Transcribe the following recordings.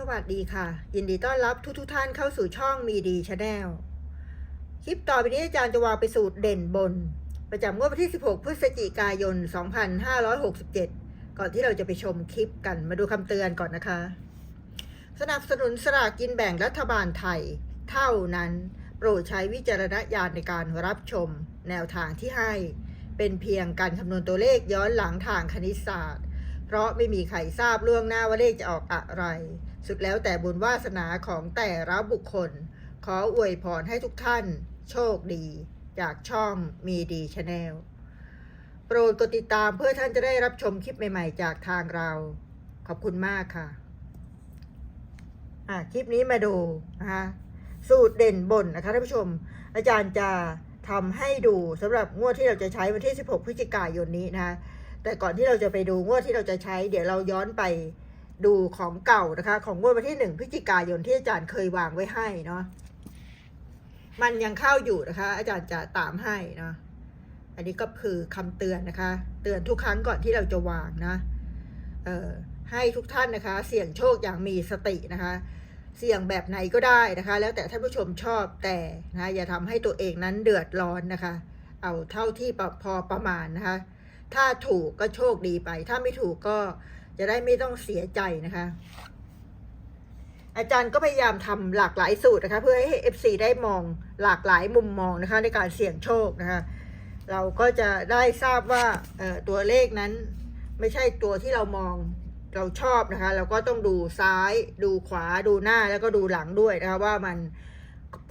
สวัสดีค่ะ ยินดีต้อนรับทุกทุกท่านเข้าสู่ช่องมีดีชาแนลคลิปต่อไปนี้อาจารย์จะวางไปสูตรเด่นบน ประจำงวดวันที่ 16 พฤศจิกายน 2567 ก่อนที่เราจะไปชมคลิปกันมาดูคำเตือนก่อนนะคะ สนับสนุนสลากกินแบ่งรัฐบาลไทย เท่านั้น โปรดใช้วิจารณญาณในการรับชม แนวทางที่ให้ เป็นเพียงการคำนวณตัวเลขย้อนหลังทางคณิตศาสตร์เพราะไม่มีใครทราบล่วงหน้าว่าเลขจะออกอะไร สุดแล้วแต่บุญวาสนาของแต่ละบุคคล ขออวยพรให้ทุกท่าน โชคดี จากช่องมีดีชาแนลโปรดกดติดตามเพื่อท่านจะได้รับชมคลิปใหม่ๆ จากทางเรา ขอบคุณมากค่ะ อะ คลิปนี้มาดูนะคะสูตรเด่นบนนะคะท่านผู้ชม อาจารย์จะทำให้ดูสำหรับงวดที่เราจะใช้วันที่ 16 พฤศจิกายนนี้นะคะแต่ก่อนที่เราจะไปดูงวดที่เราจะใช้ เดี๋ยวเราย้อนไป ดูของเก่านะคะ ของงวดวันที่หนึ่งพฤศจิกายนที่อาจารย์เคยวางไว้ให้เนาะมันยังเข้าอยู่นะคะ อาจารย์จะตามให้เนาะอันนี้ก็คือคำเตือนนะคะ เตือนทุกครั้งก่อนที่เราจะวางนะเอ่อให้ทุกท่านนะคะ เสี่ยงโชคอย่างมีสตินะคะ เสี่ยงแบบไหนก็ได้นะคะ แล้วแต่ท่านผู้ชมชอบแต่นะอย่าทำให้ตัวเองนั้นเดือดร้อนนะคะ เอาเท่าที่พอประมาณนะคะ ถ้าถูกก็โชคดีไป ถ้าไม่ถูกก็ จะได้ไม่ต้องเสียใจนะคะ อาจารย์ก็พยายามทำหลากหลายสูตรนะคะ เพื่อให้ FC ได้มองหลากหลายมุมมองนะคะ ในการเสี่ยงโชคนะคะ เราก็จะได้ทราบว่าตัวเลขนั้นไม่ใช่ตัวที่เรามองเราชอบนะคะ เราก็ต้องดูซ้าย ดูขวาดูหน้าแล้วก็ดูหลังด้วยนะคะว่ามัน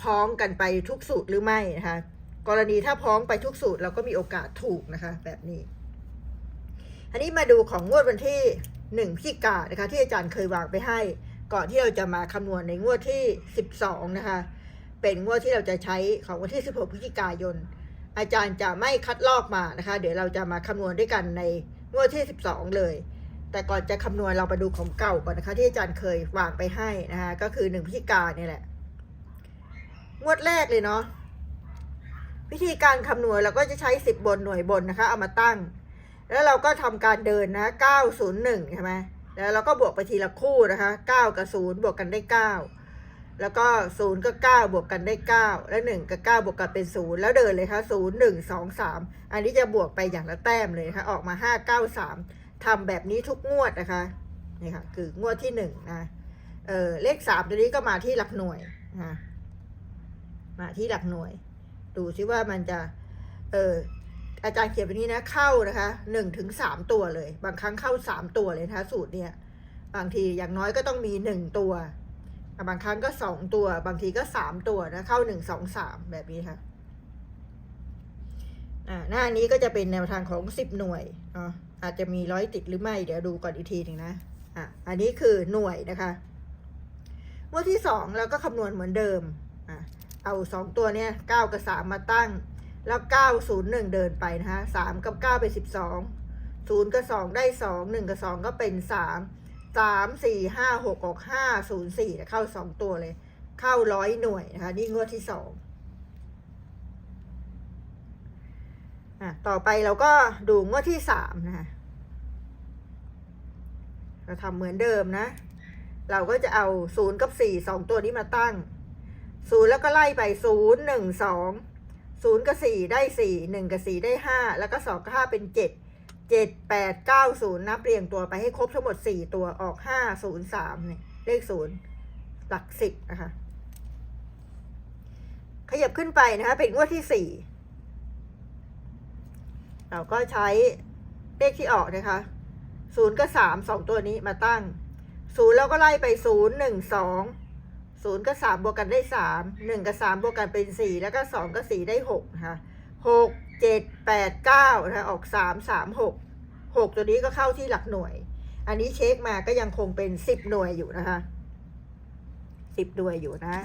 พ้องกันไปทุกสูตรหรือไม่นะคะ กรณีถ้าพ้องไปทุกสูตรเราก็มีโอกาสถูกนะคะ แบบนี้ อันนี้มาดูของงวดวันที่ หนึ่งพิกานะคะที่อาจารย์เคยวางไปให้ ก่อนที่เราจะมาคำนวณในงวดที่สิบสองนะคะ เป็นงวดที่เราจะใช้ของวันที่สิบหกพฤศจิกายน อาจารย์จะไม่คัดลอกมานะคะ เดี๋ยวเราจะมาคำนวณด้วยกันในงวดที่สิบสองเลย แต่ก่อนจะคำนวณเราไปดูของเก่าก่อนนะคะ ที่อาจารย์เคยวางไปให้นะคะก็คือหนึ่งพฤศจิกาเนี่ยแหละ งวดแรกเลยเนาะวิธีการคำนวณเราก็จะใช้สิบบนหน่วยบนนะคะ เอามาตั้ง แล้วเราก็ทำการเดินนะเก้าศูนย์หนึ่งใช่ไหมแล้วเราก็บวกไปทีละคู่นะคะเก้ากับศูนย์บวกกันได้เก้าแล้วก็ศูนย์กับเก้าบวกกันได้เก้าแล้วหนึ่งกับเก้าบวกกันเป็นศูนย์แล้วเดินเลยค่ะศูนย์หนึ่งสองสามอันนี้จะบวกไปอย่างละแต้มเลยนะคะออกมาห้าเก้าสามทำแบบนี้ทุกงวดนะคะนี่ค่ะคืองวดที่หนึ่งนะเออเลขสามตัวนี้ก็มาที่หลักหน่วยนะมาที่หลักหน่วย ดูซิว่ามันจะเออ อาจารย์เขียนแบบนี้นะเข้านะคะหนึ่งถึงสามตัวเลย บางครั้งเข้าสามตัวเลยนะคะสูตรเนี่ยบางทีอย่างน้อยก็ต้องมีหนึ่งตัว บางครั้งก็สองตัว บางทีก็สามตัวนะเข้าหนึ่งสองสามแบบนี้ค่ะอ่าหน้านี้ก็จะเป็นแนวทางของสิบหน่วยเนาะอาจจะมีร้อยติดหรือไม่เดี๋ยวดูก่อนอีกทีหนึ่งนะอะอันนี้คือหน่วยนะคะงวดที่สองเราก็คำนวณเหมือนเดิมอะเอาสองตัวเนี้ยเก้ากับสามมาตั้ง แล้วเก้าศูนย์หนึ่งเดินไปนะคะสามกับเก้าเป็นสิบสองศูนย์กับสองได้สองหนึ่งกับสองก็เป็นสามสามสี่ห้าหกออกห้าศูนย์สี่เข้าสองตัวเลย เข้าร้อยหน่วยนะคะ นี่งวดที่สองอะต่อไปเราก็ดูงวดที่สามนะคะเราทำเหมือนเดิมนะ เราก็จะเอาศูนย์กับสี่สองตัวนี้มาตั้งศูนย์แล้วก็ไล่ไปศูนย์หนึ่งสอง ศูนย์กับสี่ได้สี่หนึ่งกับสี่ได้ห้าแล้วก็สองกับห้าเป็นเจ็ดเจ็ดแปดเก้าศูนย์นับเรียงตัวไปให้ครบทั้งหมดสี่ตัวออกห้าศูนย์สามเนี่ยเลขศูนย์หลักสิบนะคะขยับขึ้นไปนะคะเป็นงวดที่สี่เราก็ใช้เลขที่ออกนะคะศูนย์กับสามสองตัวนี้มาตั้งศูนย์แล้วก็ไล่ไปศูนย์หนึ่งสอง ศูนย์กับสามบวกกันได้สามหนึ่งกับสามบวกกันเป็นสี่แล้วก็สองกับสี่ได้หกนะคะหกเจ็ดแปดเก้านะคะออกสามสามหกหกตัวนี้ก็เข้าที่หลักหน่วย อันนี้เช็คมาก็ยังคงเป็นสิบหน่วยอยู่นะคะสิบหน่วยอยู่นะ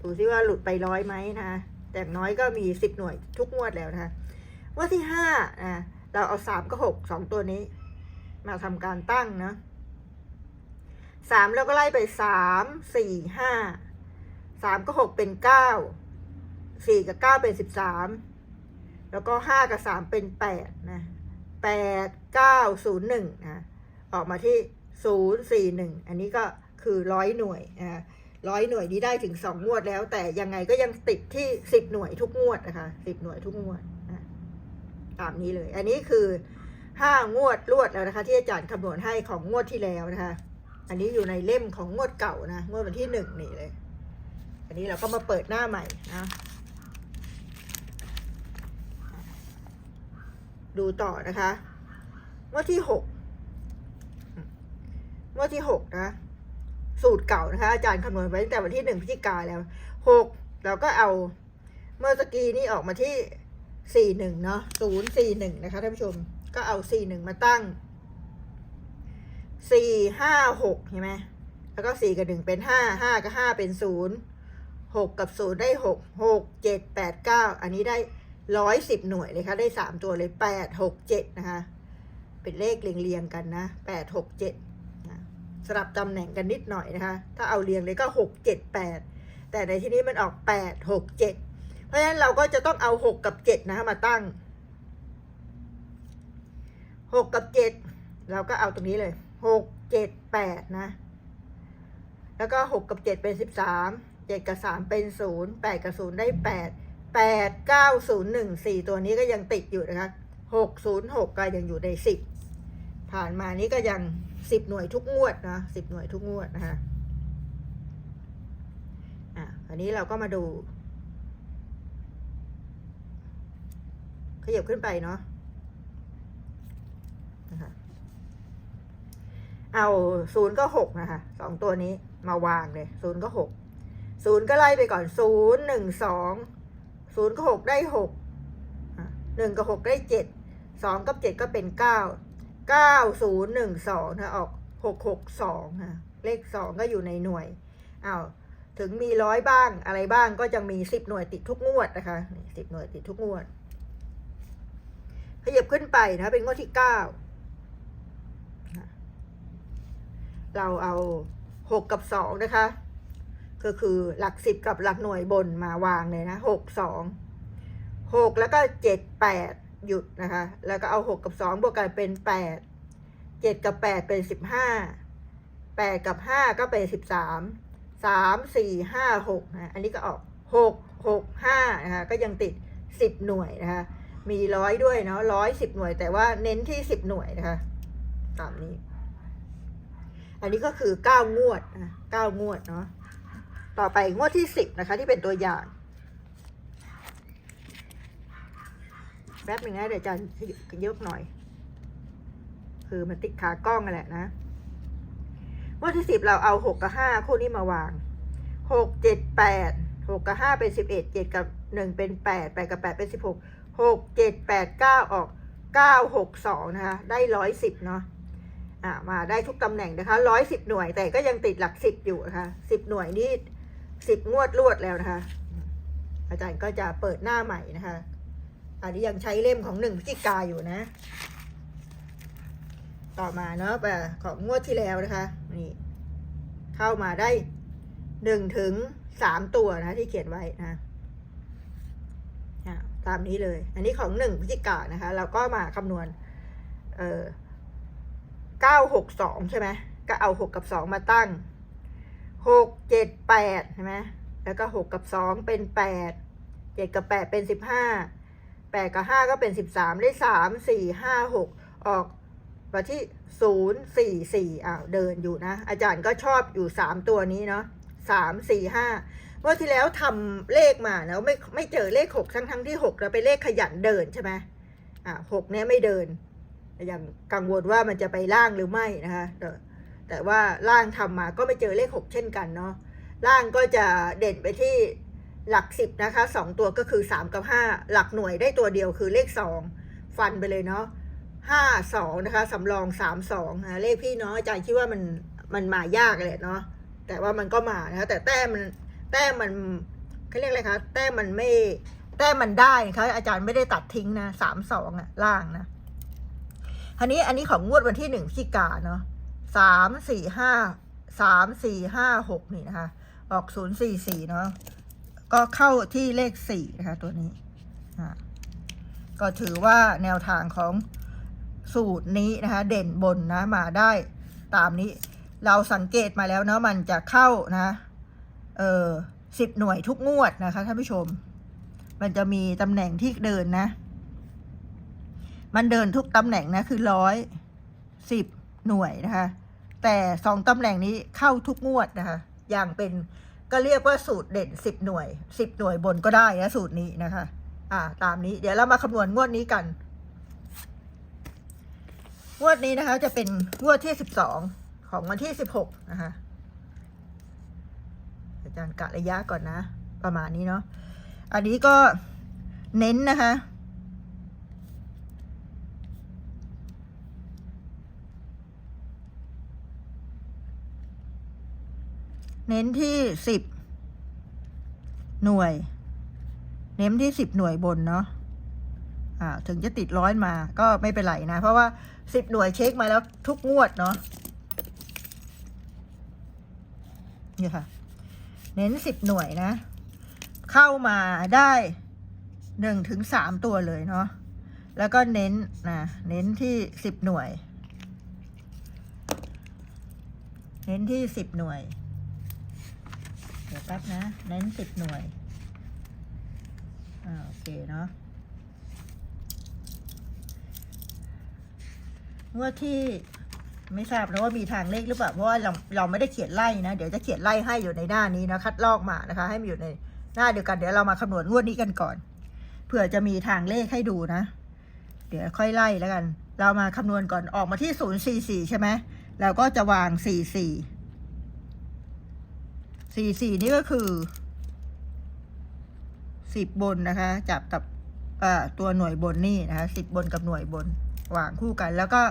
ดูซิว่าหลุดไปร้อยไหมนะแต่น้อยก็มีสิบหน่วยทุกงวดแล้วนะคะว่าที่ห้านะเราเอาสามกับหกสองตัวนี้ มาทำการตั้งนะ สามแล้วก็ไล่ไปสามสี่ห้าสามก็หกเป็นเก้าสี่กับเก้าเป็นสิบสามแล้วก็ห้ากับสามเป็นแปดนะแปดเก้าศูนย์หนึ่งนะออกมาที่ศูนย์สี่หนึ่งอันนี้ก็คือร้อยหน่วยนะร้อยหน่วยนี้ได้ถึงสองงวดแล้ว แต่ยังไงก็ยังติดที่สิบหน่วยทุกงวดนะคะสิบหน่วยทุกงวดนะตามนี้เลย อันนี้คือห้างวดรวดแล้วนะคะ ที่อาจารย์คำนวณให้ของงวดที่แล้วนะคะ อันนี้อยู่ในเล่มของงวดเก่านะ งวดวันที่หนึ่งนี่เลย อันนี้เราก็มาเปิดหน้าใหม่นะ ดูต่อนะคะงวดที่หกงวดที่หกนะ สูตรเก่านะคะ อาจารย์คำนวณไว้ตั้งแต่วันที่หนึ่งพฤศจิกาแล้วหกเราก็เอาเมื่อสกีนี่ออกมาที่สี่หนึ่งเนาะศูนย์สี่หนึ่งนะคะท่านผู้ชม ก็เอาสี่หนึ่งมาตั้ง สี่ห้าหกใช่ไหมแล้วก็สี่กับหนึ่งเป็นห้าห้ากับห้าเป็นศูนย์หกกับศูนย์ได้หกหกเจ็ดแปดเก้าอันนี้ได้ร้อยสิบหน่วยเลยค่ะได้สามตัวเลยแปดหกเจ็ดนะคะ เป็นเลขเรียงๆกันนะแปดหกเจ็ดสลับตำแหน่งกันนิดหน่อยนะคะ ถ้าเอาเรียงเลยก็หกเจ็ดแปดแต่ในที่นี้มันออกแปดหกเจ็ดเพราะฉะนั้นเราก็จะต้องเอาหกกับเจ็ดนะคะมาตั้งหกกับเจ็ดเราก็เอาตรงนี้เลย หกเจ็ดแปดนะ แล้วก็หกกับเจ็ดเป็นสิบสามเจ็ดกับสามเป็นศูนย์แปดกับศูนย์ได้แปดแปดเก้าศูนย์หนึ่งสี่ตัวนี้ก็ยังติดอยู่นะคะหกศูนย์หกก็ยังอยู่ในสิบผ่านมานี้ก็ยังสิบหน่วยทุกงวดนะสิบหน่วยทุกงวดนะคะอะอันนี้เราก็มาดู ขยับขึ้นไปเนาะนะคะ เอาศูนย์ก็หกนะคะสองตัวนี้มาวางเลยศูนย์ก็หกศูนย์ก็ไล่ไปก่อนศูนย์หนึ่งสองศูนย์ก็หกได้หกหนึ่งกับหกได้เจ็ดสองกับเจ็ดก็เป็นเก้าเก้าศูนย์หนึ่งสองนะออกหกหกสองนะเลขสองก็อยู่ในหน่วยอ้าวถึงมีร้อยบ้างอะไรบ้างก็ยังมีสิบหน่วยติดทุกงวดนะคะสิบหน่วยติดทุกงวดขยับขึ้นไปนะเป็นงวดที่เก้า เราเอาหกกับสองนะคะ ก็คือหลักสิบกับหลักหน่วยบนมาวางเลยนะหกสองหกแล้วก็เจ็ดแปดหยุดนะคะ แล้วก็เอาหกกับสองบวกกันเป็นแปดเจ็ดกับแปดเป็นสิบห้าแปดกับห้าก็เป็นสิบสามสามสี่ห้าหกนะอันนี้ก็ออกหกหกห้านะคะ ก็ยังติดสิบหน่วยนะคะ มีร้อยด้วยเนาะร้อยสิบหน่วยแต่ว่าเน้นที่สิบหน่วยนะคะ ตามนี้ อันนี้ก็คือเก้างวดนะเก้างวดเนาะต่อไปงวดที่สิบนะคะ ที่เป็นตัวอย่างแป๊บหนึ่งนะเดี๋ยวอาจารย์ขยบหน่อย คือมันติดขากล้องนั่นแหละนะงวดที่สิบเราเอาหกกับห้าคู่นี้มาวางหกเจ็ดแปดหกกับห้าเป็นสิบเอ็ดเจ็ดกับหนึ่งเป็นแปดแปดกับแปดเป็นสิบหกหกเจ็ดแปดเก้าออกเก้าหกสองนะคะ ได้ร้อยสิบเนาะ อ่ามาได้ทุกตำแหน่งนะคะร้อยสิบหน่วยแต่ก็ยังติดหลักสิบอยู่นะคะสิบหน่วยนี่สิบงวดรวดแล้วนะคะ อาจารย์ก็จะเปิดหน้าใหม่นะคะ อันนี้ยังใช้เล่มของหนึ่งพฤศจิกาอยู่นะ ต่อมาเนาะแบบของงวดที่แล้วนะคะนี่เข้ามาได้หนึ่งถึงสามตัวนะที่เขียนไว้นะอะตามนี้เลย อันนี้ของหนึ่งพฤศจิกานะคะ เราก็มาคำนวณ เอ่อ เก้าหกสองใช่ไหมก็เอาหกกับสองมาตั้งหกเจ็ดแปดใช่ไหมแล้วก็หกกับสองเป็นแปดเจ็ดกับแปดเป็นสิบห้าแปดกับห้าก็เป็นสิบสามได้สามสี่ห้าหกออกมาที่ศูนย์สี่สี่อ้าวเดินอยู่นะ อาจารย์ก็ชอบอยู่สามตัวนี้เนาะสามสี่ห้าเมื่อที่แล้วทำเลขมาแล้วไม่ไม่เจอเลขหกทั้งทั้งที่หกเราไปนเลขขยันเดินใช่ไหมอ่าหกเนี้ยไม่เดิน ยังกังวลว่ามันจะไปล่างหรือไม่นะคะแต่แต่ว่าล่างทำมาก็ไม่เจอเลขหกเช่นกันเนาะล่างก็จะเด่นไปที่หลักสิบนะคะสองตัวก็คือสามกับห้าหลักหน่วยได้ตัวเดียวคือเลขสองฟันไปเลยเนาะห้าสองนะคะสำรองสามสองนะเลขพี่น้องอาจารย์คิดว่ามันมันมายากเลยเนาะแต่ว่ามันก็มานะคะแต่แต้มมันแต้มมันเขาเรียกอะไรคะแต้มมันไม่แต้มมันได้นะคะอาจารย์ไม่ได้ตัดทิ้งนะสามสองอะล่างนะ อันนี้อันนี้ของงวดวันที่หนึ่งพฤศจิกาเนาะสามสี่ห้าสามสี่ห้าหกนี่นะคะ ออกศูนย์สี่สี่เนาะก็เข้าที่เลขสี่นะคะตัวนี้ก็ถือว่าแนวทางของสูตรนี้นะคะ เด่นบนนะมาได้ตามนี้ เราสังเกตมาแล้วเนาะมันจะเข้านะเออสิบหน่วยทุกงวดนะคะท่านผู้ชม มันจะมีตำแหน่งที่เดินนะ มันเดินทุกตำแหน่งนะคือร้อยสิบหน่วยนะคะ แต่สองตำแหน่งนี้เข้าทุกงวดนะคะ อย่างเป็นก็เรียกว่าสูตรเด่นสิบหน่วยสิบหน่วยบนก็ได้นะสูตรนี้นะคะ อ่า ตามนี้เดี๋ยวเรามาคำนวณงวดนี้กัน งวดนี้นะคะ จะเป็นงวดที่สิบสองของวันที่สิบหกนะคะอาจารย์กะระยะก่อนนะ ประมาณนี้เนาะอันนี้ก็เน้นนะคะ เน้นที่สิบหน่วย เน้นที่สิบหน่วยบนเนาะอ่าถึงจะติดร้อยมาก็ไม่เป็นไรนะ เพราะว่าสิบหน่วยเช็คมาแล้วทุกงวดเนาะนี่ค่ะ เน้นสิบหน่วยนะ เข้ามาได้หนึ่งถึงสามตัวเลยเนาะแล้วก็เน้นนะเน้นที่สิบหน่วย เน้นที่สิบหน่วย แป๊บนะ เน้นสิบหน่วย อ่า โอเคเนาะงวดที่ไม่ทราบนะว่ามีทางเลขหรือเปล่า เพราะว่าเราเราไม่ได้เขียนไล่นะ เดี๋ยวจะเขียนไล่ให้อยู่ในหน้านี้นะ คัดลอกมานะคะ ให้มันอยู่ในหน้าเดียวกัน เดี๋ยวเรามาคำนวณงวดนี้กันก่อน เผื่อจะมีทางเลขให้ดูนะ เดี๋ยวค่อยไล่แล้วกัน เรามาคำนวณก่อน ออกมาที่ศูนย์สี่สี่ใช่ไหมเราก็จะวางสี่สี่ สี่สี่นี่ก็คือสิบบนนะคะ จับกับตัวหน่วยบนนี่นะคะสิบบนกับหน่วยบนวางคู่กัน แล้วก็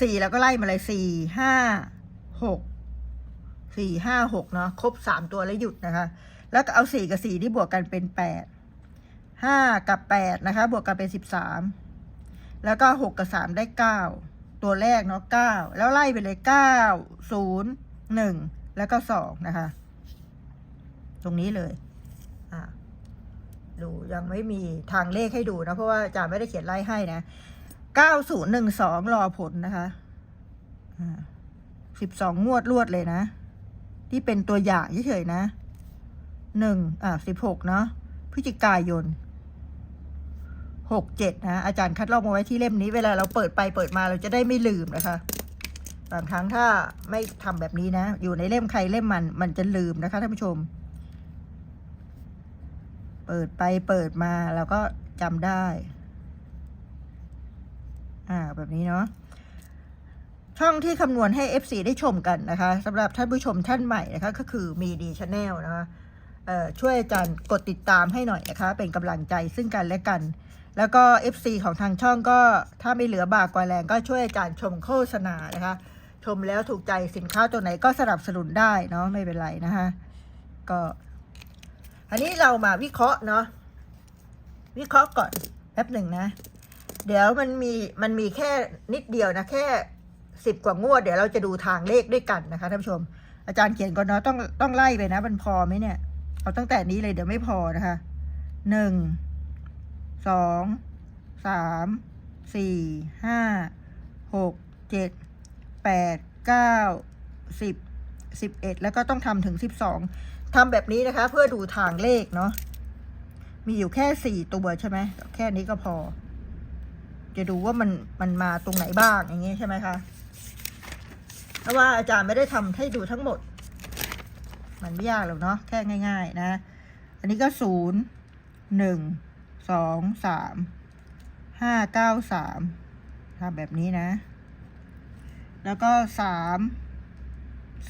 สี่แล้วก็ไล่มาเลยสี่ห้าหกสี่ห้าหกเนาะครบสามตัวแล้วหยุดนะคะ แล้วก็เอาสี่กับสี่ที่บวกกันเป็นแปดห้ากับแปดนะคะ บวกกันเป็นสิบสามแล้วก็หกกับสามได้เก้าตัวแรกเนาะเก้าแล้วไล่ไปเลยเก้าศูนย์หนึ่งแล้วก็สองนะคะ ตรงนี้เลยอ่าดูยังไม่มีทางเลขให้ดูนะ เพราะว่าอาจารย์ไม่ได้เขียนไล่ให้นะเก้าศูนย์หนึ่งสองรอผลนะคะสิบสองงวดรวดเลยนะ ที่เป็นตัวอย่างเฉยๆนะหนึ่งอ่าสิบหกเนาะพฤศจิกายนหกเจ็ดนะ อาจารย์คัดลอกมาไว้ที่เล่มนี้ เวลาเราเปิดไปเปิดมาเราจะได้ไม่ลืมนะคะบางครั้งถ้าไม่ทำแบบนี้นะ อยู่ในเล่มใครเล่มมันมันจะลืมนะคะท่านผู้ชม เปิดไปเปิดมาเราก็จำได้ อ่า แบบนี้เนาะช่องที่คำนวณให้ FC ได้ชมกันนะคะสำหรับท่านผู้ชมท่านใหม่นะคะ ก็คือมีดีชาแนลนะคะเอ่อช่วยอาจารย์กดติดตามให้หน่อยนะคะ เป็นกำลังใจซึ่งกันและกัน แล้วก็ FC ของทางช่องก็ถ้าไม่เหลือบากกว่าแรง ก็ช่วยอาจารย์ชมโฆษณานะคะ ชมแล้วถูกใจสินค้าตัวไหนก็สนับสนุนได้เนาะไม่เป็นไรนะคะก็ อันนี้เรามาวิเคราะห์เนาะวิเคราะห์ก่อนแป๊บหนึ่งนะ เดี๋ยวมันมีมันมีแค่นิดเดียวนะแค่สิบกว่างวด เดี๋ยวเราจะดูทางเลขด้วยกันนะคะท่านผู้ชม อาจารย์เขียนก่อนเนาะต้องต้องไล่ไปนะ มันพอไหมเนี่ย เอาตั้งแต่นี้เลยเดี๋ยวไม่พอนะคะหนึ่งสองสามสี่ห้าหกเจ็ดแปดเก้าสิบสิบเอ็ดแล้วก็ต้องทำถึงสิบสอง ทำแบบนี้นะคะ เพื่อดูทางเลขเนาะมีอยู่แค่สี่ตัวใช่ไหมแค่นี้ก็พอ จะดูว่ามันมันมาตรงไหนบ้างอย่างงี้ใช่ไหมคะเพราะว่าอาจารย์ไม่ได้ทำให้ดูทั้งหมด มันไม่ยากหรอกเนาะแค่ง่าย ๆ นะ อันนี้ก็ศูนย์หนึ่งสองสามห้าเก้าสามทำแบบนี้นะ แล้วก็สาม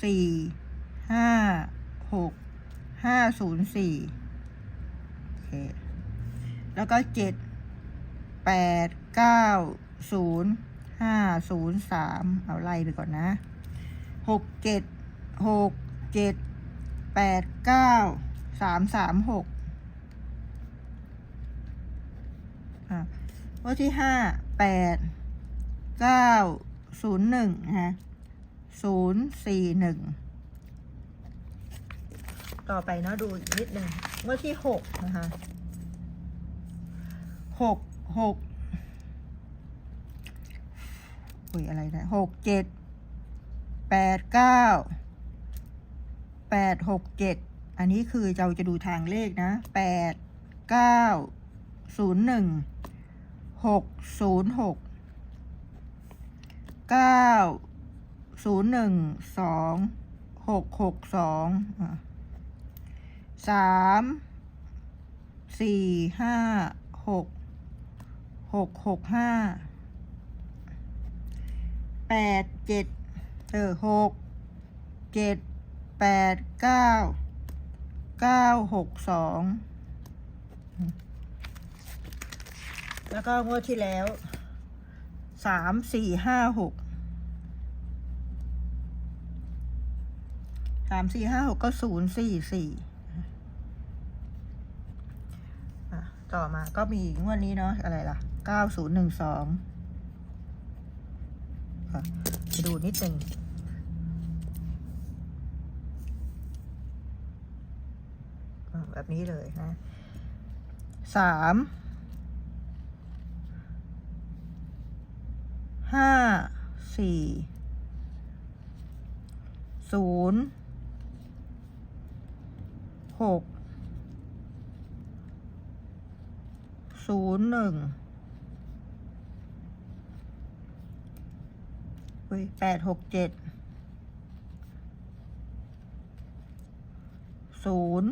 สี่ห้าหก ห้าศูนย์สี่โอเค แล้วก็เจ็ดแปดเก้าศูนย์ห้าศูนย์สามเอาไล่ไปก่อนนะหกเจ็ดหกเจ็ดแปดเก้าสามสามหกอะว่าที่ห้าแปดเก้าศูนย์หนึ่งฮะศูนย์สี่หนึ่ง ต่อไปเนาะดูอีกนิดหนึ่งว่าที่หกนะคะหกหกอุ้ยอะไรนะหกเจ็ดแแปดเก้าแปดหกเจ็ดอันนี้คือเราจะดูทางเลขนะแปดเก้าศูนย์หนึ่งหกศูนย์หกเก้าศูนย์หนึ่งสองหกหกสอง สามสี่ห้าหกหกหกห้าแปดเจ็ดเออหกเจ็ดแปดเก้าเก้าหกสองแล้วก็งวดที่แล้วสามสี่ห้าหกสามสี่ห้าหกก็ศูนย์สี่สี่อะ ต่อมาก็มีงวดนี้เนาะอะไรล่ะเก้าศูนย์หนึ่งสองไปดูนิดหนึ่งแบบนี้เลยนะสามห้าสี่ศูนย์หก ศูนย์หนึ่งอุ้ยแปดหกเจ็ดศูนย์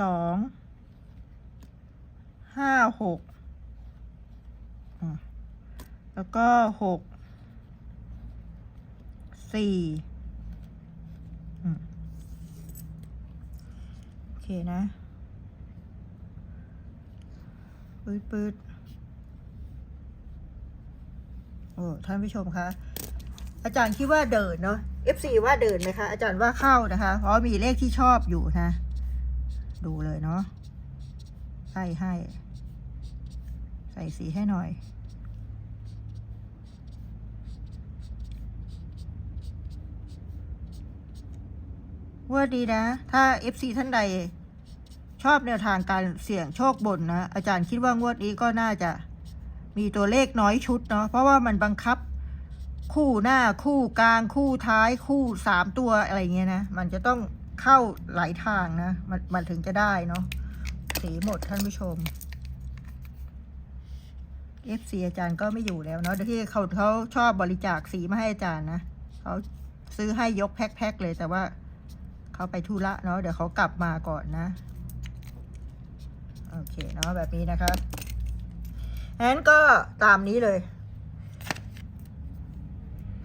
สองห้าหกแล้วก็หกสี่โอเคนะ ปืดปืดโอ้ท่านผู้ชมคะอาจารย์คิดว่าเดินเนาะ FC ว่าเดินไหมคะอาจารย์ว่าเข้านะคะ เพราะมีเลขที่ชอบอยู่นะ ดูเลยเนาะใส่ให้ ใส่สีให้หน่อย ว่าดีนะ ถ้า FC ท่านใด ชอบแนวทางการเสี่ยงโชคบนนะ อาจารย์คิดว่างวดนี้ก็น่าจะมีตัวเลขน้อยชุดเนาะเพราะว่ามันบังคับ คู่หน้าคู่กลางคู่ท้ายคู่สามตัวอะไรเงี้ยนะ มันจะต้องเข้าหลายทางนะ มันมันถึงจะได้เนาะสีหมดท่านผู้ชม FC อาจารย์ก็ไม่อยู่แล้วเนาะเดี๋ยวที่เขาเขาชอบบริจาคสีมาให้อาจารย์นะเขาซื้อให้ยกแพ็คๆเลยแต่ว่าเขาไปธุระเนาะเดี๋ยวเขากลับมาก่อนนะ โอเคเนาะแบบนี้นะคะงั้นก็ตามนี้เลย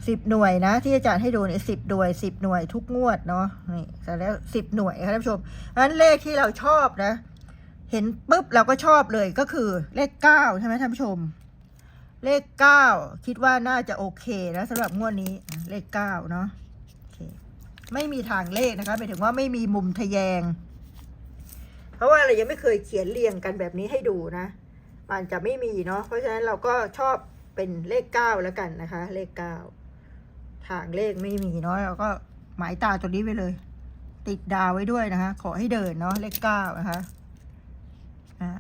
สิบหน่วยนะ ที่อาจารย์ให้ดูเนี่ยสิบหน่วยสิบหน่วยทุกงวดเนาะนี่เสร็จแล้วสิบหน่วยค่ะท่านผู้ชมงั้นเลขที่เราชอบนะ เห็นปุ๊บเราก็ชอบเลยก็คือเลขเก้าใช่ไหมท่านผู้ชม เลขเก้าคิดว่าน่าจะโอเคนะสำหรับงวดนี้เลขเก้าเนาะโอเคไม่มีทางเลขนะคะหมายถึงว่าไม่มีมุมทะแยง เพราะว่าเรายังไม่เคยเขียนเรียงกันแบบนี้ให้ดูนะ มันจะไม่มีเนาะเพราะฉะนั้นเราก็ชอบเป็นเลขเก้าแล้วกันนะคะ เลขเก้าทางเลขไม่มีเนาะเราก็หมายตาตัวนี้ไปเลย ติดดาวไว้ด้วยนะคะ ขอให้เดินเนาะเลขเก้านะคะอ่า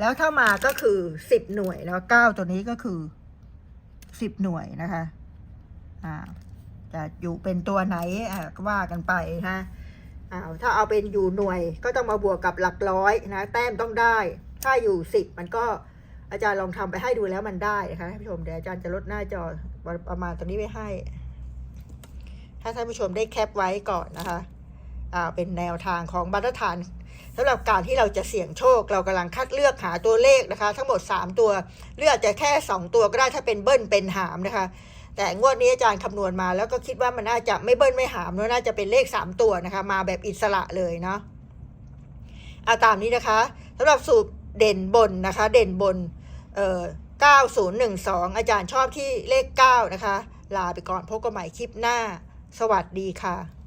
แล้วถ้ามาก็คือสิบหน่วยแล้วเก้าตัวนี้ก็คือสิบหน่วยนะคะอ่าจะอยู่เป็นตัวไหนอ่าก็ว่ากันไปนะ อ้าวถ้าเอาเป็นอยู่หน่วยก็ต้องมาบวกกับหลักร้อยนะ แต้มต้องได้ ถ้าอยู่สิบมันก็อาจารย์ลองทำไปให้ดูแล้วมันได้นะคะท่านผู้ชมเดี๋ยวอาจารย์จะลดหน้าจอประมาณตรงนี้ไว้ให้ ถ้าท่านผู้ชมได้แคปไว้ก่อนนะคะอ่าเป็นแนวทางของมาตรฐานสำหรับการที่เราจะเสี่ยงโชค เรากำลังคัดเลือกหาตัวเลขนะคะ ทั้งหมด 3 ตัว เลือกจะแค่ 2 ตัวก็ได้ถ้าเป็นเบิ้ลเป็นหามนะคะ แต่งวดนี้อาจารย์คำนวณมาแล้วก็คิดว่ามันน่าจะไม่เบิ้ลไม่หามนะน่าจะเป็นเลข 3 ตัวนะคะ มาแบบอิสระเลยเนาะเอาตามนี้นะคะสำหรับสูตรเด่นบนนะคะ เด่นบนเอ่อ9012 อาจารย์ชอบที่เลข 9 นะคะ ลาไปก่อนพบกันใหม่คลิปหน้า สวัสดีค่ะ